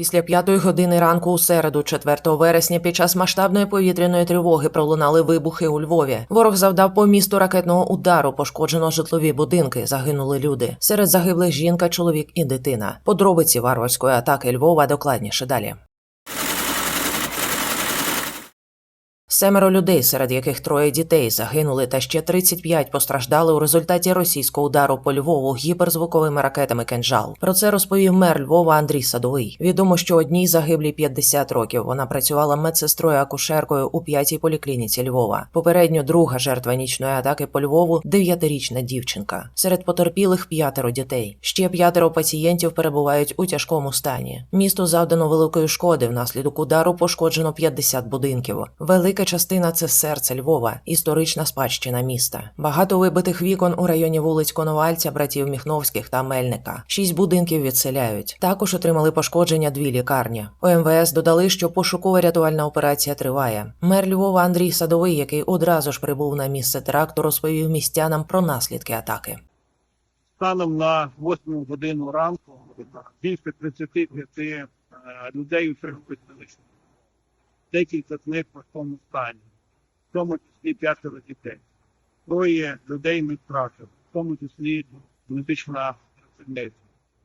Після п'ятої години ранку у середу, 4 вересня, під час масштабної повітряної тривоги пролунали вибухи у Львові. Ворог завдав по місту ракетного удару, пошкоджено житлові будинки, загинули люди. Серед загиблих жінка, чоловік і дитина. Подробиці варварської атаки Львова докладніше далі. Семеро людей, серед яких троє дітей, загинули, та ще 35 постраждали у результаті російського удару по Львову гіперзвуковими ракетами «Кинжал». Про це розповів мер Львова Андрій Садовий. Відомо, що одній загиблій 50 років. Вона працювала медсестрою акушеркою у п'ятій поліклініці Львова. Попередньо друга жертва нічної атаки по Львову дев'ятирічна дівчинка. Серед потерпілих п'ятеро дітей. Ще п'ятеро пацієнтів перебувають у тяжкому стані. Місту завдано великої шкоди. Внаслідок удару пошкоджено 50 будинків. Велика частина це серце Львова, історична спадщина міста. Багато вибитих вікон у районі вулиць Коновальця, братів Міхновських та Мельника. Шість будинків відселяють. Також отримали пошкодження дві лікарні. У МВС додали, що пошукова рятувальна операція триває. Мер Львова Андрій Садовий, який одразу ж прибув на місце теракту, розповів містянам про наслідки атаки. станом на 8 годину ранку більше 35 е, людей медичну. Декілька з них в важкому стані, в тому числі п'ятеро дітей. Троє людей ми втратили, в тому числі медична працівниця.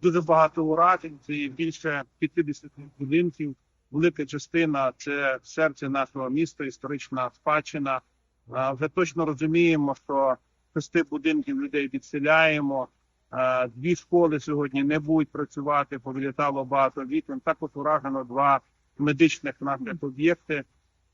Дуже багато уражень, це є більше 50 будинків. Велика частина це серце нашого міста, історична спадщина. Вже точно розуміємо, що шести будинків людей відселяємо. Дві школи сьогодні не будуть працювати, повилітало багато вікон. Також уражено два медичних наших об'єкти.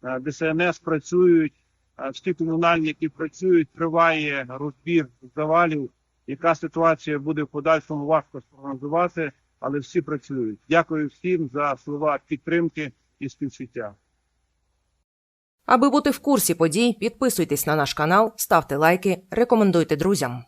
Е, ДСНС працюють, е, всі комунальні, які працюють, триває розбір завалів. Яка ситуація буде в подальшому важко спрогнозувати, але всі працюють. Дякую всім за слова підтримки і співчуття. Аби бути в курсі подій, підписуйтесь на наш канал, ставте лайки, рекомендуйте друзям.